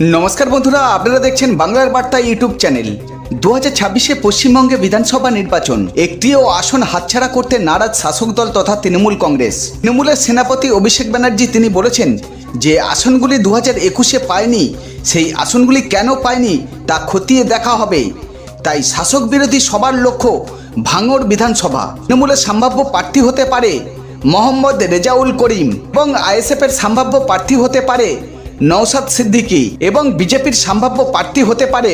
নমস্কার বন্ধুরা, আপনারা দেখছেন বাংলার বার্তা ইউটিউব চ্যানেল। দু হাজার ছাব্বিশে পশ্চিমবঙ্গে বিধানসভা নির্বাচন, একটিও আসন হাতছাড়া করতে নারাজ শাসক দল তথা তৃণমূল কংগ্রেস। তৃণমূলের সেনাপতি অভিষেক ব্যানার্জি তিনি বলেছেন যে আসনগুলি দু হাজার একুশে পায়নি, সেই আসনগুলি কেন পায়নি তা খতিয়ে দেখা হবে। তাই শাসক বিরোধী সবার লক্ষ্য ভাঙড় বিধানসভা। তৃণমূলের সম্ভাব্য প্রার্থী হতে পারে মোহাম্মদ রেজাউল করিম এবং আইএসএফের সম্ভাব্য প্রার্থী হতে পারে নওসাদ সিদ্দিকী এবং বিজেপির সম্ভাব্য প্রার্থী হতে পারে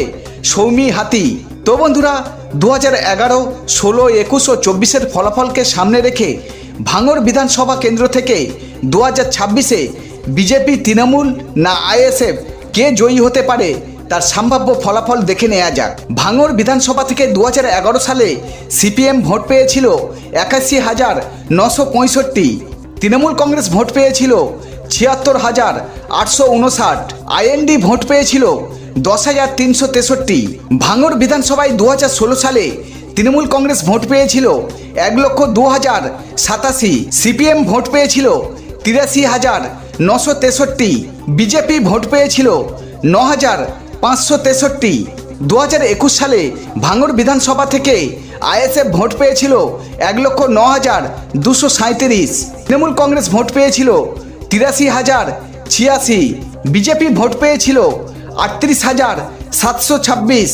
সৌমি হাতি। তো বন্ধুরা দু হাজার এগারো, ষোলো, একুশ ও চব্বিশের ফলাফলকে সামনে রেখে ভাঙড় বিধানসভা কেন্দ্র থেকে দু হাজার ছাব্বিশে বিজেপি, তৃণমূল না আইএসএফ কে জয়ী হতে পারে তার সম্ভাব্য ফলাফল দেখে নেওয়া যাক। ভাঙড় বিধানসভা থেকে দু হাজার এগারো সালে সিপিএম ভোট পেয়েছিল একাশি হাজার নশো পঁয়ষট্টি। তৃণমূল কংগ্রেস ভোট পেয়েছিল ছিয়াত্তর হাজার আটশো উনষাট আইএনডি ভোট পেয়েছিল দশ হাজার তিনশো তেষট্টি। ভাঙড় বিধানসভায় দু হাজার ষোলো সালে তৃণমূল কংগ্রেস ভোট পেয়েছিল এক লক্ষ দু হাজার সাতাশি। সিপিএম ভোট পেয়েছিল তিরাশি হাজার নশো তেষট্টি। বিজেপি ভোট পেয়েছিল ন হাজার পাঁচশো তেষট্টি। দু হাজার একুশ সালে ভাঙড় বিধানসভা থেকে আইএসএফ ভোট পেয়েছিল এক লক্ষ ন হাজার দুশো সাঁত্রিশ তৃণমূল কংগ্রেস ভোট পেয়েছিল তিরাশি হাজার ছিয়াশি। বিজেপি ভোট পেয়েছিল আটত্রিশ হাজার সাতশো ছাব্বিশ।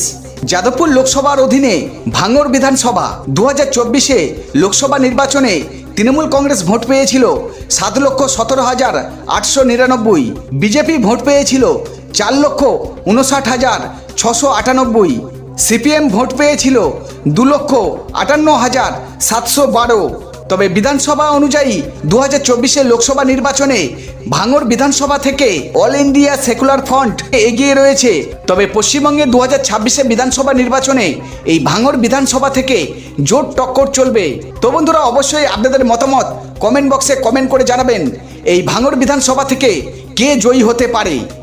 যাদবপুর লোকসভার অধীনে ভাঙড় বিধানসভা। দু হাজার চব্বিশে লোকসভা নির্বাচনে তৃণমূল কংগ্রেস ভোট পেয়েছিল সাত লক্ষ সতেরো হাজার আটশো নিরানব্বই। বিজেপি ভোট পেয়েছিল চার লক্ষ উনষাট হাজার ছশো আটানব্বই। সিপিএম ভোট পেয়েছিল দু লক্ষ আটান্ন হাজার সাতশো বারো। তবে বিধানসভা অনুযায়ী দু হাজার লোকসভা নির্বাচনে ভাঙড় বিধানসভা থেকে অল ইন্ডিয়া সেকুলার ফ্রন্ট এগিয়ে রয়েছে। তবে পশ্চিমবঙ্গে দু হাজার বিধানসভা নির্বাচনে এই ভাঙড় বিধানসভা থেকে জোট টক্কর চলবে। তো বন্ধুরা, অবশ্যই আপনাদের মতামত কমেন্ট বক্সে কমেন্ট করে জানাবেন, এই ভাঙড় বিধানসভা থেকে কে জয়ী হতে পারে?